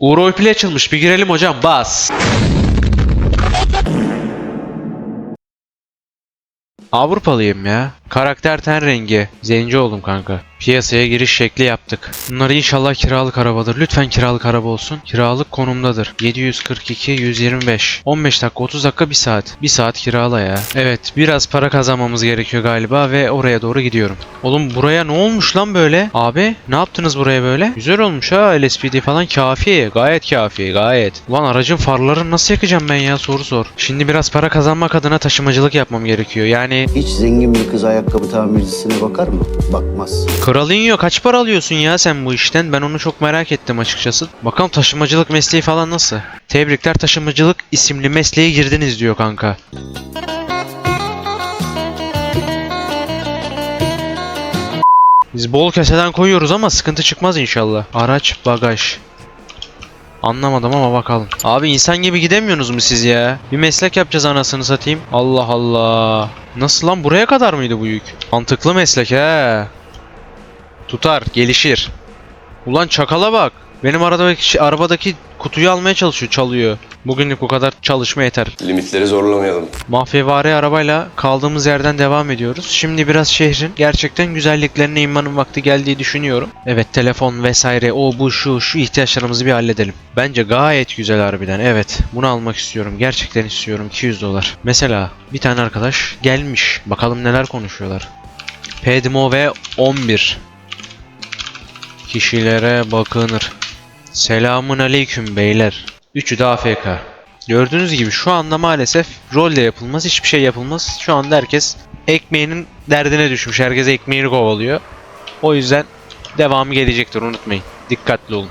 Uğur Oypil açılmış. Bir girelim hocam. Bas. Avrupalıyım ya. Karakter ten rengi. Zenci oldum kanka. Piyasaya giriş şekli yaptık. Bunlar inşallah kiralık arabadır. Lütfen kiralık araba olsun. Kiralık konumdadır. 742 125. 15 dakika 30 dakika 1 saat. 1 saat kirala ya. Evet biraz para kazanmamız gerekiyor galiba ve oraya doğru gidiyorum. Oğlum buraya ne olmuş lan böyle? Abi ne yaptınız buraya böyle? Güzel olmuş ha LSPD falan kafi. Gayet kafi gayet. Ulan aracın farlarını nasıl yakacağım ben ya soru sor. Şimdi biraz para kazanmak adına taşımacılık yapmam gerekiyor. Yani Hiç zengin bir kız ayakkabı tamircisine bakar mı? Bakmaz. Kralinho kaç para alıyorsun ya sen bu işten? Ben onu çok merak ettim açıkçası. Bakalım taşımacılık mesleği falan nasıl? Tebrikler taşımacılık isimli mesleğe girdiniz diyor kanka. Biz bol keseden koyuyoruz ama sıkıntı çıkmaz inşallah. Araç bagaj. Anlamadım ama bakalım. Abi insan gibi gidemiyorsunuz mu siz ya? Bir meslek yapacağız anasını satayım. Allah Allah. Nasıl lan buraya kadar mıydı bu yük? Mantıklı meslek he. Tutar, gelişir. Ulan çakala bak. Benim arabadaki, arabadaki kutuyu almaya çalışıyor, çalıyor. Bugünlük bu kadar çalışma yeter. Limitleri zorlamayalım. Mafyavari arabayla kaldığımız yerden devam ediyoruz. Şimdi biraz şehrin gerçekten güzelliklerine inmanın vakti geldiği düşünüyorum. Evet telefon vesaire o bu şu şu ihtiyaçlarımızı bir halledelim. Bence gayet güzel harbiden evet. Bunu almak istiyorum. Gerçekten istiyorum 200 dolar. Mesela bir tane arkadaş gelmiş. Bakalım neler konuşuyorlar. Pedmo ve 11 kişilere bakınır. Selamun aleyküm beyler. Üçü de AFK. Gördüğünüz gibi şu anda maalesef rol de yapılmaz, hiçbir şey yapılmaz. Şu anda herkes ekmeğinin derdine düşmüş. Herkes ekmeğini kovalıyor. O yüzden devamı gelecektir unutmayın. Dikkatli olun.